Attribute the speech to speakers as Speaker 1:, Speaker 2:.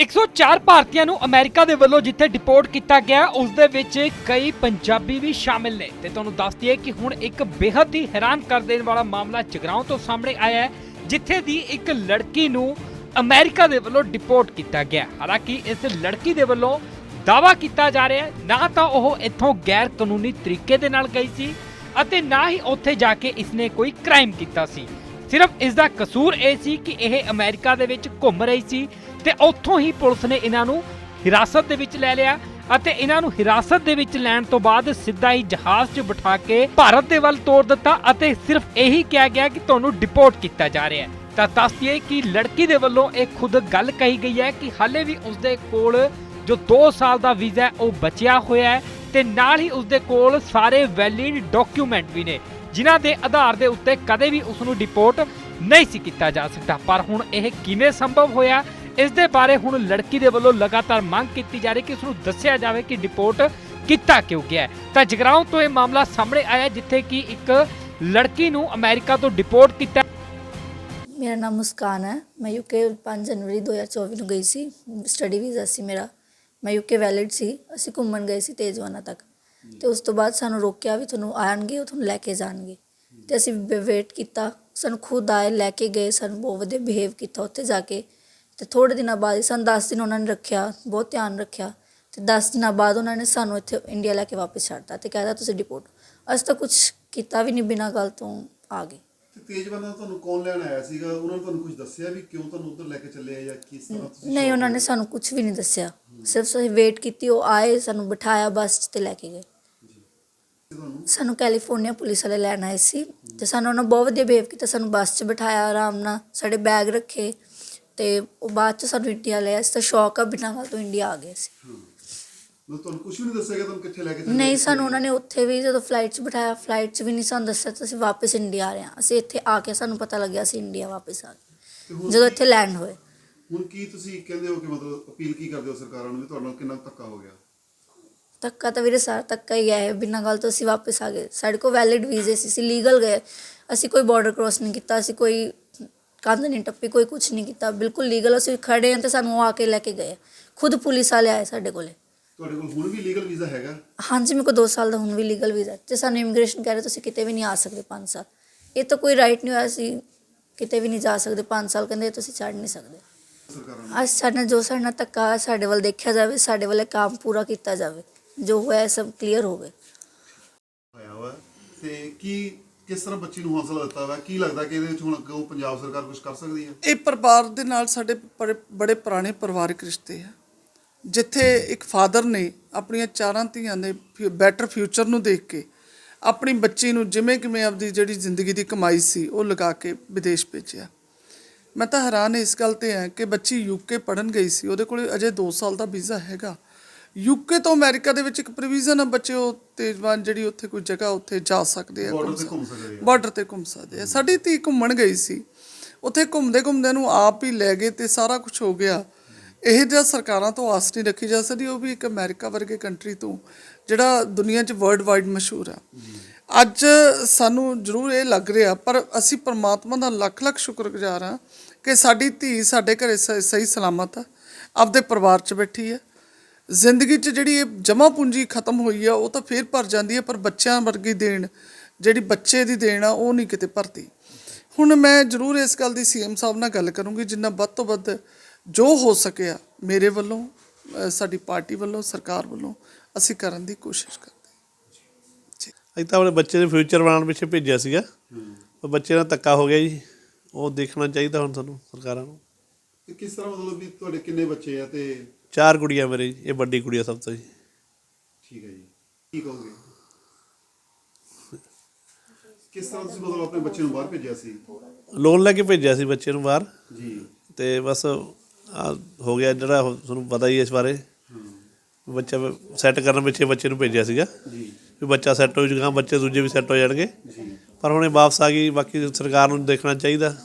Speaker 1: 104 ਭਾਰਤੀਆਂ ਨੂੰ ਅਮਰੀਕਾ ਦੇ ਵੱਲੋਂ ਜਿੱਥੇ ਡਿਪੋਰਟ ਕੀਤਾ ਗਿਆ, ਉਸ ਦੇ ਵਿੱਚ ਕਈ ਪੰਜਾਬੀ ਵੀ ਸ਼ਾਮਿਲ ਨੇ। ਤੇ ਤੁਹਾਨੂੰ ਦੱਸ ਦਈਏ ਕਿ ਹੁਣ ਇੱਕ ਬੇहद ਹੀ ਹੈਰਾਨ ਕਰ ਦੇਣ ਵਾਲਾ ਮਾਮਲਾ ਜਗਰਾਉਂ ਤੋਂ ਸਾਹਮਣੇ ਆਇਆ ਹੈ, ਜਿੱਥੇ ਦੀ ਇੱਕ ਲੜਕੀ ਨੂੰ ਅਮਰੀਕਾ ਦੇ ਵੱਲੋਂ ਡਿਪੋਰਟ ਕੀਤਾ ਗਿਆ। ਹਾਲਾਂਕਿ ਇਸ ਲੜਕੀ ਦੇ ਵੱਲੋਂ ਦਾਵਾ ਕੀਤਾ ਜਾ ਰਿਹਾ ਹੈ, ਨਾ ਤਾਂ ਉਹ ਇੱਥੋਂ ਗੈਰ ਕਾਨੂੰਨੀ ਤਰੀਕੇ ਦੇ ਨਾਲ ਗਈ ਸੀ ਅਤੇ ਨਾ ਹੀ ਉੱਥੇ ਜਾ ਕੇ ਇਸਨੇ ਕੋਈ ਕ੍ਰਾਈਮ ਕੀਤਾ ਸੀ। ਸਿਰਫ ਇਸ ਦਾ ਕਸੂਰ ਇਹ ਸੀ ਕਿ ਇਹ ਅਮਰੀਕਾ ਦੇ ਵਿੱਚ ਘੁੰਮ ਰਹੀ ਸੀ ਤੇ ਉੱਥੋਂ ਹੀ ਪੁਲਿਸ ਨੇ ਇਹਨਾਂ ਨੂੰ ਹਿਰਾਸਤ ਦੇ ਵਿੱਚ ਲੈ ਲਿਆ ਅਤੇ ਇਹਨਾਂ ਨੂੰ ਹਿਰਾਸਤ ਦੇ ਵਿੱਚ ਲੈਣ ਤੋਂ ਬਾਅਦ ਸਿੱਧਾ ਹੀ ਜਹਾਜ਼ 'ਚ ਬਿਠਾ ਕੇ ਭਾਰਤ ਦੇ ਵੱਲ ਤੋਰ ਦਿੱਤਾ ਅਤੇ ਸਿਰਫ ਇਹੀ ਕਿਹਾ ਗਿਆ ਕਿ ਤੁਹਾਨੂੰ ਡਿਪੋਰਟ ਕੀਤਾ ਜਾ ਰਿਹਾ ਹੈ। ਤਾਂ ਦੱਸਦੀਏ ਕਿ ਲੜਕੀ ਦੇ ਵੱਲੋਂ ਇਹ ਖੁਦ ਗੱਲ ਕਹੀ ਗਈ ਹੈ ਕਿ ਹਾਲੇ ਵੀ ਉਸਦੇ ਕੋਲ ਜੋ 2 ਸਾਲ ਦਾ ਵੀਜ਼ਾ ਹੈ, ਉਹ ਬਚਿਆ ਹੋਇਆ ਹੈ ਤੇ ਨਾਲ ਹੀ ਉਸਦੇ ਕੋਲ ਸਾਰੇ ਵੈਲਿਡ ਡਾਕੂਮੈਂਟ ਵੀ ਨੇ, ਜਿਨ੍ਹਾਂ ਦੇ ਆਧਾਰ ਦੇ ਉੱਤੇ ਕਦੇ ਵੀ ਉਸ ਨੂੰ ਡਿਪੋਰਟ ਨਹੀਂ ਸੀ ਕੀਤਾ ਜਾ ਸਕਦਾ। ਪਰ ਹੁਣ ਇਹ ਕਿਵੇਂ ਸੰਭਵ ਹੋਇਆ? ਇਸ ਦੇ ਬਾਰੇ ਹੁਣ ਲੜਕੀ ਦੇ ਵੱਲੋਂ ਲਗਾਤਾਰ ਮੰਗ ਕੀਤੀ ਜਾ ਰਹੀ ਕਿ ਉਸ ਨੂੰ ਦੱਸਿਆ ਜਾਵੇ ਕਿ ਡਿਪੋਰਟ ਕੀਤਾ ਕਿਉਂ ਗਿਆ ਹੈ। ਤਾਂ ਜਗਰਾਉਂ ਤੋਂ ਇਹ ਮਾਮਲਾ ਸਾਹਮਣੇ ਆਇਆ ਜਿੱਥੇ ਕਿ ਇੱਕ ਲੜਕੀ ਨੂੰ ਅਮਰੀਕਾ ਤੋਂ ਡਿਪੋਰਟ ਕੀਤਾ
Speaker 2: ਮੇਰਾ ਨਾਮ ਮੁਸਕਾਨ ਹੈ। ਮੈਂ ਯੂਕੇ 5 ਜਨਵਰੀ 2024 ਨੂੰ ਗਈ ਸੀ। ਸਟੱਡੀ ਵੀਜ਼ਾ ਸੀ ਮੇਰਾ। ਮੈਂ ਯੂਕੇ ਵੈਲਿਡ ਸੀ। ਅਸੀਂ ਘੁੰਮਣ ਗਏ ਸੀ ਤੇਜਵਾਨਾ ਤੱਕ। ਤੇ ਉਸ ਤੋਂ ਬਾਅਦ ਸਾਨੂੰ ਰੋਕਿਆ ਵੀ ਤੁਹਾਨੂੰ ਆਣਗੇ ਉਹ ਤੁਹਾਨੂੰ ਲੈ ਕੇ ਜਾਣਗੇ। ਤੇ ਅਸੀਂ ਵੇਟ ਕੀਤਾ। ਸਾਨੂੰ ਖੁਦ ਆਏ, ਲੈ ਕੇ ਗਏ। ਸਾਨੂੰ ਬਹੁਤ ਵਧੀਆ ਬਿਹੇਵ ਕੀਤਾ ਉੱਥੇ ਜਾ ਕੇ। ਤੇ ਥੋੜੇ ਦਿਨਾਂ ਬਾਅਦ ਹੀ ਸਾਨੂੰ 10 ਦਿਨ ਉਹਨਾਂ ਨੇ ਰੱਖਿਆ ਬਹੁਤ ਧਿਆਨ ਰੱਖਿਆ ਤੇ 10 ਦਿਨਾਂ ਬਾਅਦ ਉਹਨਾਂ ਨੇ ਸਾਨੂੰ ਇੱਥੇ ਇੰਡੀਆ ਲੈ ਕੇ ਵਾਪਸ ਛੱਡਤਾ ਤੇ ਕਹਿੰਦਾ ਤੁਸੀਂ ਡਿਪੋਰਟ ਅਸੀਂ ਤਾਂ ਕੁਝ ਕੀਤਾ ਵੀ ਨਹੀਂ ਬਿਨਾਂ ਗੱਲ ਤੋਂ ਆ ਗਏ।
Speaker 3: ਤੇ ਤੇਜਵਾਨਾ ਤੁਹਾਨੂੰ ਕੌਣ ਲੈਣ ਆਇਆ ਸੀਗਾ? ਉਹਨਾਂ ਨੇ ਤੁਹਾਨੂੰ ਕੁਝ ਦੱਸਿਆ ਵੀ ਕਿਉਂ ਤੁਹਾਨੂੰ ਉੱਧਰ ਲੈ ਕੇ ਚੱਲੇ ਆ ਜਾਂ ਕਿਸ ਤਰ੍ਹਾਂ ਤੁਸੀਂ
Speaker 2: ਨਹੀਂ ਉਹਨਾਂ ਨੇ ਸਾਨੂੰ ਕੁਝ ਵੀ ਨਹੀਂ ਦੱਸਿਆ। ਸਿਰਫ ਅਸੀਂ ਵੇਟ ਕੀਤੀ ਉਹ ਆਏ ਸਾਨੂੰ ਬਿਠਾਇਆ ਬੱਸ 'ਚ ਤੇ ਲੈ ਕੇ ਗਏ।
Speaker 3: ਤੁਹਾਨੂੰ?
Speaker 2: ਸਾਨੂੰ ਕੈਲੀਫੋਰਨੀਆ ਪੁਲਿਸ ਵਾਲੇ ਲੈਣ ਆਏ ਸੀ ਤੇ ਸਾਨੂੰ ਉਹਨਾਂ ਬਹੁਤ ਵਧੀਆ ਬਿਹੇਵ ਕੀਤਾ ਸਾਨੂੰ ਬੱਸ 'ਚ ਬਿਠਾਇਆ ਆਰਾਮ ਨਾਲ ਸਾਡੇ ਬੈਗ ਰੱਖੇ। ਤੇ ਉਹ ਬਾਅਦ 'ਚ ਸਾਨੂੰ ਇੰਡੀਆ ਲਿਆ ਅਸੀਂ ਤਾਂ ਸ਼ੌਕ ਆ ਬਿਨਾਂ ਗੱਲ ਤੋਂ ਇੰਡੀਆ ਆ ਗਏ ਸੀ
Speaker 3: ਮਤਲਬ ਤੁਹਾਨੂੰ ਕੁਝ ਵੀ ਨਹੀਂ ਦੱਸਿਆ ਕਿ ਤੁਹਾਨੂੰ ਕਿੱਥੇ ਲੈ ਕੇ ਚੱਲੇ
Speaker 2: ਨਹੀਂ ਸਾਨੂੰ ਉਹਨਾਂ ਨੇ ਉੱਥੇ ਵੀ ਜਦੋਂ ਫਲਾਈਟ 'ਚ ਬਿਠਾਇਆ ਫਲਾਈਟ 'ਚ ਵੀ ਨਹੀਂ ਸਾਨੂੰ ਦੱਸਿਆ ਤਾਂ ਅਸੀਂ ਵਾਪਸ ਇੰਡੀਆ ਆ ਰਹੇ ਹਾਂ। ਅਸੀਂ ਇੱਥੇ ਆ ਕੇ ਸਾਨੂੰ ਪਤਾ ਲੱਗਿਆ ਅਸੀਂ ਇੰਡੀਆ ਵਾਪਸ ਆ ਗਏ।
Speaker 3: ਹੁਣ
Speaker 2: ਜਦੋਂ ਇੱਥੇ ਲੈਂਡ ਹੋਏ।
Speaker 3: ਹੁਣ ਕੀ ਤੁਸੀਂ ਕਹਿੰਦੇ ਹੋ ਕਿ ਮਤਲਬ ਅਪੀਲ ਕੀ ਕਰਦੇ ਹੋ ਸਰਕਾਰਾਂ ਨੂੰ ਵੀ ਤੁਹਾਡੇ ਕਿੰਨਾ ਧੱਕਾ ਹੋ ਗਿਆ?
Speaker 2: ਧੱਕਾ ਤਾਂ ਵੀਰੇ ਸਾਰਾ ਧੱਕਾ ਹੀ ਹੈ ਬਿਨਾਂ ਗੱਲ ਤੋਂ ਅਸੀਂ ਵਾਪਸ ਆ ਗਏ। ਸਾਡੇ ਕੋਲ ਵੈਲਿਡ ਵੀਜ਼ੇ ਸੀ ਅਸੀਂ ਲੀਗਲ ਗਏ। ਅਸੀਂ ਕੋਈ ਬਾਰਡਰ ਕ੍ਰੋਸ ਨਹੀਂ ਕੀਤਾ ਅਸੀਂ ਕੋਈ ਕੰਧ ਨਹੀਂ ਟੱਪੀ ਕੋਈ ਕੁਝ ਨਹੀਂ ਕੀਤਾ। ਬਿਲਕੁਲ ਲੀਗਲ ਅਸੀਂ ਖੜੇ ਹਾਂ ਤੇ ਸਾਨੂੰ ਉਹ ਆ ਕੇ ਲੈ ਕੇ ਗਏ। ਖੁਦ ਪੁਲਿਸ ਵਾਲੇ ਆਏ ਸਾਡੇ ਕੋਲੇ।
Speaker 3: ਤੁਹਾਡੇ ਕੋਲ ਹੁਣ ਵੀ ਲੀਗਲ ਵੀਜ਼ਾ ਹੈਗਾ?
Speaker 2: ਹਾਂਜੀ ਮੇਰੇ ਕੋਲ 2 ਸਾਲ ਦਾ ਹੁਣ ਵੀ ਲੀਗਲ ਵੀਜ਼ਾ ਤੇ ਸਾਨੂੰ ਇਮੀਗ੍ਰੇਸ਼ਨ ਕਹਿ ਰਹੇ ਤੁਸੀਂ ਕਿਤੇ ਵੀ ਨਹੀਂ ਆ ਸਕਦੇ 5 ਸਾਲ। ਇਹ ਤਾਂ ਕੋਈ ਰਾਈਟ ਨਹੀਂ ਹੋਇਆ ਸੀ ਕਿਤੇ ਵੀ ਨਹੀਂ ਜਾ ਸਕਦੇ 5 ਸਾਲ। ਕਹਿੰਦੇ ਤੁਸੀਂ ਛੱਡ ਨਹੀਂ ਸਕਦੇ।
Speaker 3: ਸਰਕਾਰਾਂ
Speaker 2: ਅੱਜ ਸਾਡੇ ਜੋ ਸਾਡੇ ਹੋਇਆ, ਸਾਡੇ ਵੱਲ ਦੇਖਿਆ ਜਾਵੇ ਸਾਡੇ ਵੱਲ ਕੰਮ ਪੂਰਾ ਕੀਤਾ ਜਾਵੇ। ਜੋ ਹੋਇਆ ਸਭ ਕਲੀਅਰ ਹੋਵੇ
Speaker 3: ਆਇਆ ਵਾ। ਤੇ ਕੀ ਕਿਸ ਤਰ੍ਹਾਂ ਬੱਚੀ ਨੂੰ ਹੌਸਲਾ ਦਿੱਤਾ ਵਾ? ਕੀ ਲੱਗਦਾ ਕਿ ਇਹਦੇ ਵਿੱਚ ਹੁਣ ਅੱਗੋਂ ਪੰਜਾਬ ਸਰਕਾਰ ਕੁਝ ਕਰ ਸਕਦੀ ਹੈ?
Speaker 4: ਇਹ ਪਰਿਵਾਰ ਦੇ ਨਾਲ ਸਾਡੇ ਬੜੇ ਬੜੇ ਪੁਰਾਣੇ ਪਰਿਵਾਰਕ ਰਿਸ਼ਤੇ ਆ। ਜਿੱਥੇ ਇੱਕ ਫਾਦਰ ਨੇ ਆਪਣੀਆਂ ਚਾਰਾਂ ਧੀਆਂ ਦੇ ਬੈਟਰ ਫਿਊਚਰ ਨੂੰ ਦੇਖ ਕੇ ਆਪਣੀ ਬੱਚੀ ਨੂੰ ਜਿਵੇਂ ਕਿਵੇਂ ਆਪਦੀ ਜਿਹੜੀ ਜ਼ਿੰਦਗੀ ਦੀ ਕਮਾਈ ਸੀ, ਉਹ ਲਗਾ ਕੇ ਵਿਦੇਸ਼ ਭੇਜਿਆ। ਮੈਂ ਤਾਂ ਹੈਰਾਨ ਇਸ ਗੱਲ ਤੇ ਹਾਂ ਕਿ ਬੱਚੀ ਯੂਕੇ ਪੜਨ ਗਈ ਸੀ, ਉਹਦੇ ਕੋਲ ਅਜੇ 2 ਸਾਲ ਦਾ ਵੀਜ਼ਾ ਹੈਗਾ। ਯੂਕੇ ਤੋਂ ਅਮਰੀਕਾ ਦੇ ਵਿੱਚ ਇੱਕ ਪ੍ਰੋਵੀਜ਼ਨ ਆ ਬੱਚੇ ਉਹ ਤੇਜ਼ਵਾਨ ਜਿਹੜੀ ਉੱਥੇ ਕੋਈ ਜਗ੍ਹਾ ਉੱਥੇ ਜਾ ਸਕਦੇ ਆ।
Speaker 3: Border ਤੇ ਘੁੰਮ ਸਕਦੇ ਆ।
Speaker 4: ਬਾਰਡਰ ਤੇ ਘੁੰਮ ਸਕਦੇ ਆ। ਸਾਡੀ ਧੀ ਘੁੰਮਣ ਗਈ ਸੀ। ਉੱਥੇ ਘੁੰਮਦੇ ਘੁੰਮਦੇ ਨੂੰ ਆਪ ਹੀ ਲੈ ਗਏ ਤੇ ਸਾਰਾ ਕੁਝ ਹੋ ਗਿਆ। ਇਹ ਜਿਹਾ ਸਰਕਾਰਾਂ ਤੋਂ ਆਸ ਨਹੀਂ ਰੱਖੀ ਜਾ ਸਕਦੀ ਉਹ ਵੀ ਇੱਕ ਅਮਰੀਕਾ ਵਰਗੇ ਕੰਟਰੀ ਤੋਂ ਜਿਹੜਾ ਦੁਨੀਆ 'ਚ ਵਰਲਡ ਵਾਈਡ ਮਸ਼ਹੂਰ ਆ। ਅੱਜ ਸਾਨੂੰ ਜ਼ਰੂਰ ਇਹ ਲੱਗ ਰਿਹਾ ਪਰ ਅਸੀਂ ਪ੍ਰਮਾਤਮਾ ਦਾ ਲੱਖ ਲੱਖ ਸ਼ੁਕਰਗੁਜ਼ਾਰ ਆ ਕਿ ਸਾਡੀ ਧੀ ਸਾਡੇ ਘਰੇ ਸਹੀ ਸਲਾਮਤ ਆ ਆਪਦੇ ਪਰਿਵਾਰ 'ਚ ਬੈਠੀ ਹੈ ਜ਼ਿੰਦਗੀ 'ਚ ਜਿਹੜੀ ਇਹ ਜਮਾ ਪੂੰਜੀ ਖਤਮ ਹੋਈ ਆ ਉਹ ਤਾਂ ਫੇਰ ਭਰ ਜਾਂਦੀ ਹੈ ਪਰ ਬੱਚਿਆਂ ਵਰਗੀ ਦੇਣ ਜਿਹੜੀ ਬੱਚੇ ਦੀ ਦੇਣ ਆ ਉਹ ਨਹੀਂ ਕਿਤੇ ਭਰਦੀ। ਹੁਣ ਮੈਂ ਜ਼ਰੂਰ ਇਸ ਗੱਲ ਦੀ ਸੀਐਮ ਸਾਹਿਬ ਨਾਲ ਗੱਲ ਕਰੂੰਗੀ ਜਿੰਨਾ ਵੱਧ ਤੋਂ ਵੱਧ ਜੋ ਹੋ ਸਕਿਆ ਮੇਰੇ ਵੱਲੋਂ ਸਾਡੀ ਪਾਰਟੀ ਵੱਲੋਂ ਸਰਕਾਰ ਵੱਲੋਂ ਅਸੀਂ ਕਰਨ ਦੀ ਕੋਸ਼ਿਸ਼ ਕਰਦੇ
Speaker 5: ਅਸੀਂ ਤਾਂ ਆਪਣੇ ਬੱਚੇ ਦੇ ਫਿਊਚਰ ਬਣਾਉਣ ਪਿੱਛੇ ਭੇਜਿਆ ਸੀਗਾ। ਪਰ ਬੱਚੇ ਨਾਲ ਧੱਕਾ ਹੋ ਗਿਆ ਜੀ। ਉਹ ਦੇਖਣਾ ਚਾਹੀਦਾ ਹੁਣ ਸਾਨੂੰ ਸਰਕਾਰਾਂ ਨੂੰ।
Speaker 3: ਕਿਸ ਤਰ੍ਹਾਂ ਮਤਲਬ ਵੀ ਤੁਹਾਡੇ ਕਿੰਨੇ ਬੱਚੇ ਆ ਤੇ
Speaker 5: ਚਾਰ ਕੁੜੀਆਂ ਮੇਰੇ ਜੀ ਇਹ ਵੱਡੀ ਕੁੜੀ ਆ ਸਭ ਤੋਂ ਜੀ।
Speaker 3: ਠੀਕ ਹੈ ਜੀ। ਕੀ ਕਹੋਗੇ? ਕਿਸ ਤਰ੍ਹਾਂ ਤੁਸੀਂ ਮਤਲਬ ਆਪਣੇ ਬੱਚੇ ਨੂੰ ਬਾਹਰ ਭੇਜਿਆ ਸੀ?
Speaker 5: ਲੋਨ ਲੈ ਕੇ ਭੇਜਿਆ ਸੀ ਬੱਚੇ ਨੂੰ ਬਾਹਰ।
Speaker 3: ਜੀ।
Speaker 5: ਤੇ ਬਸ ਆਹ ਹੋ ਗਿਆ ਜਿਹੜਾ ਤੁਹਾਨੂੰ ਪਤਾ ਹੀ ਹੈ ਇਸ ਬਾਰੇ। ਬੱਚਾ ਸੈੱਟ ਕਰਨ ਪਿੱਛੇ ਬੱਚੇ ਨੂੰ ਭੇਜਿਆ ਸੀਗਾ।
Speaker 3: ਜੀ।
Speaker 5: ਵੀ ਬੱਚਾ ਸੈੱਟ ਹੋ ਜਾਊਗਾ ਬੱਚੇ ਦੂਜੇ ਵੀ ਸੈੱਟ ਹੋ ਜਾਣਗੇ।
Speaker 3: ਜੀ।
Speaker 5: ਪਰ ਹੁਣ ਇਹ ਵਾਪਸ ਆ ਗਈ ਬਾਕੀ ਸਰਕਾਰ ਨੂੰ ਦੇਖਣਾ ਚਾਹੀਦਾ।